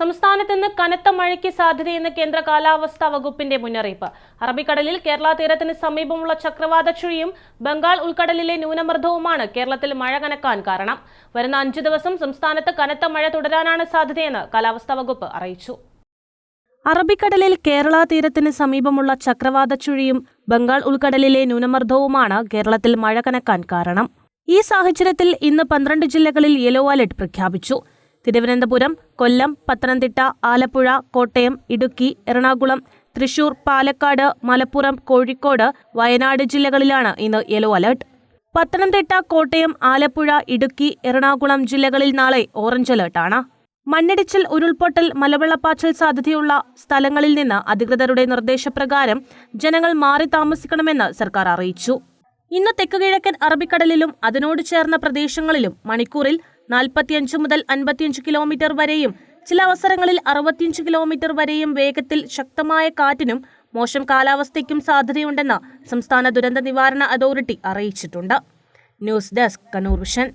സംസ്ഥാനത്ത് ഇന്ന് കനത്ത മഴയ്ക്ക് സാധ്യതയെന്ന് കേന്ദ്ര കാലാവസ്ഥാ വകുപ്പിന്റെ മുന്നറിയിപ്പ്. അറബിക്കടലിൽ കേരള തീരത്തിന് സമീപമുള്ള ചക്രവാത ചുഴിയും ബംഗാൾ ഉൾക്കടലിലെ ന്യൂനമർദ്ദവുമാണ് കേരളത്തിൽ മഴ കനക്കാൻ കാരണം. വരുന്ന അഞ്ചു ദിവസം സംസ്ഥാനത്ത് കനത്ത മഴ തുടരാനാണ് സാധ്യതയെന്ന് കാലാവസ്ഥാ വകുപ്പ് അറിയിച്ചു. അറബിക്കടലിൽ കേരള തീരത്തിന് സമീപമുള്ള ചക്രവാത ചുഴിയും ബംഗാൾ ഉൾക്കടലിലെ ന്യൂനമർദ്ദവുമാണ് കേരളത്തിൽ മഴ കനക്കാൻ കാരണം. ഈ സാഹചര്യത്തിൽ ഇന്ന് പന്ത്രണ്ട് ജില്ലകളിൽ യെല്ലോ അലർട്ട് പ്രഖ്യാപിച്ചു. തിരുവനന്തപുരം കൊല്ലം പത്തനംതിട്ട ആലപ്പുഴ കോട്ടയം ഇടുക്കി എറണാകുളം തൃശൂർ പാലക്കാട് മലപ്പുറം കോഴിക്കോട് വയനാട് ജില്ലകളിലാണ് ഇന്ന് യെല്ലോ അലർട്ട്. പത്തനംതിട്ട കോട്ടയം ആലപ്പുഴ ഇടുക്കി എറണാകുളം ജില്ലകളിൽ നാളെ ഓറഞ്ച് അലർട്ടാണ്. മണ്ണിടിച്ചിൽ ഉരുൾപൊട്ടൽ മലവെള്ളപ്പാച്ചൽ സാധ്യതയുള്ള സ്ഥലങ്ങളിൽ നിന്ന് അധികൃതരുടെ നിർദ്ദേശപ്രകാരം ജനങ്ങൾ മാറി താമസിക്കണമെന്ന് സർക്കാർ അറിയിച്ചു. ഇന്ന് തെക്കുകിഴക്കൻ അറബിക്കടലിലും അതിനോട് ചേർന്ന പ്രദേശങ്ങളിലും മണിക്കൂറിൽ നാൽപ്പത്തിയഞ്ച് മുതൽ അൻപത്തിയഞ്ച് കിലോമീറ്റർ വരെയും ചില അവസരങ്ങളിൽ അറുപത്തിയഞ്ച് കിലോമീറ്റർ വരെയും വേഗത്തിൽ ശക്തമായ കാറ്റിനും മോശം കാലാവസ്ഥയ്ക്കും സാധ്യതയുണ്ടെന്ന് സംസ്ഥാന ദുരന്ത നിവാരണ അതോറിറ്റി അറിയിച്ചിട്ടുണ്ട്. News desk Kannur vision.